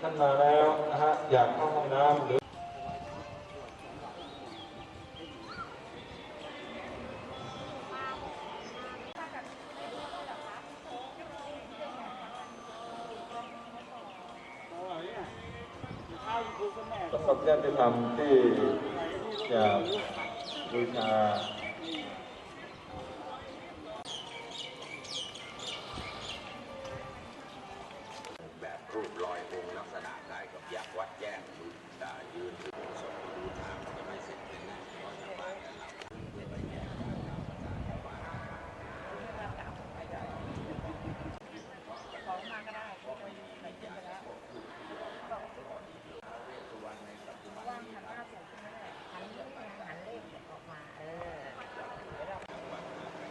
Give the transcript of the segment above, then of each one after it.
ท่านมาแล้วนะฮะอยากเข้าห้องน้ำหรือประสบกาติธรรมที่จะบูชา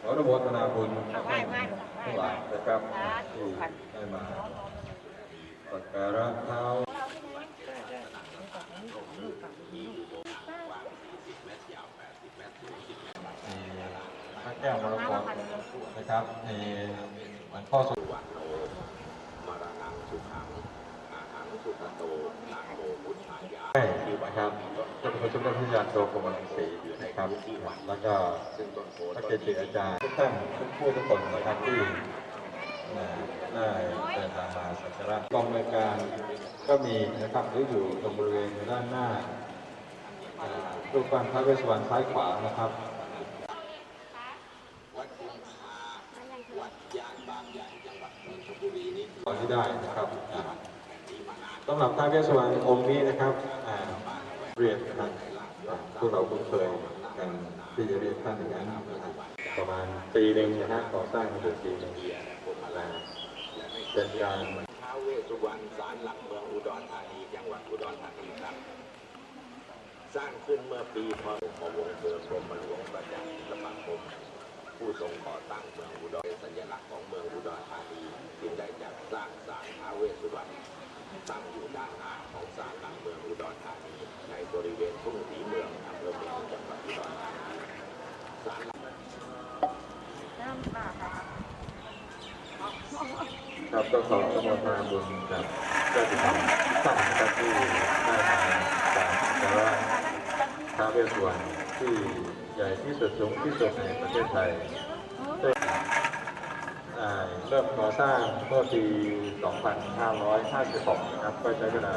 ออนุโมทนาบุญทั้งหลายนะครับที่ได้มาสักการะเท้ามีพระแก้วมรกตนะครับมีหลวงพ่อสุสุวรรณโนมรณังสุขังอาหังสุขโตนาโมพุทธายา ให้นะครับ เจ้าพระชุมพระพิญาโตกรมลวงศรีนะครับ แล้วก็ซึ่งต้นโพพระเกจิอาจารย์ทุกท่านทุกผู้ทุกคนนะครับที่ได้เดินทางมาสักการะกองรายการก็มีนะครับหรืออยู่ตรงบริเวณด้านหน้าอ่ารูปปั้นพระเวสสุวรรณซ้ายขวานะครับวัดกุมภาวัดยานที่ได้นะครับสำหรับพระเวสสุวรรณองค์นี้นะครับ เรียกนะครับอ่าพวกเราคุ้นเคยกันที่จะเรียกท่านอย่างนั้นนะครับประมาณปีหนึ่งนะฮะก่อสร้างมาถึงปีหนึ่งนะเป็นการท้าเวสสุวรรณศาลหลักเมืองอุดรธานีจังหวัดอุดรธานีครับ สร้างขึ้นเมื่อปีพศวงศ์เมืองกรมหลวงประจักษ์ศิลปาคมผู้ทรงก่อตั้งเมืองอุดรสัญลักษณ์ของเมืองอุดรธานีจึงได้จัดสร้างศาลท้าเวสสุวรรณตั้งอยู่ด้านหน้าของศาลหลักเมืองอุดรธานีในบริเวณทุ่งศรีเมืองอำเภอเมืองจังหวัดอุดรธานีศาลหลัก ครับก็ขออนุโมทนาบุญกับเจ้าติธรรมทุกท่านนะครับที่ได้มากราบสักการะท้าวเวสสุวรรณที่ใหญ่ที่สุดสูงที่สุดในประเทศไทยได้อ่าเริ่มก่อสร้างเมื่อปี 2556 นะครับ ก็ใช้เวลา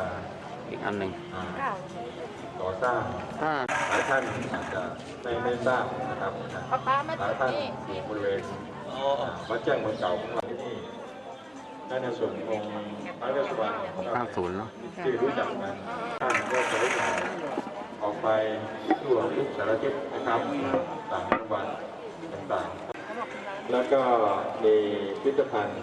อีกอันหนึ่งอ่าก่อสร้างถ้าหลายท่านอาจจะไม่ไม่ทราบนะครับป๊าป๊ามาหลายจุดท่านนี้อยู่บริเวณวัดแจ้งเมืองเก่าของเราที่นี่ ได้ในส่วนของพระราชวรข้างศูนย์เนาะที่รู้จักกันท่านก็ใช้ถ่ายออกไปทั่วทุกสารทิศนะครับต่างจังหวัดต่างๆ แล้วก็มีพิพิธภัณฑ์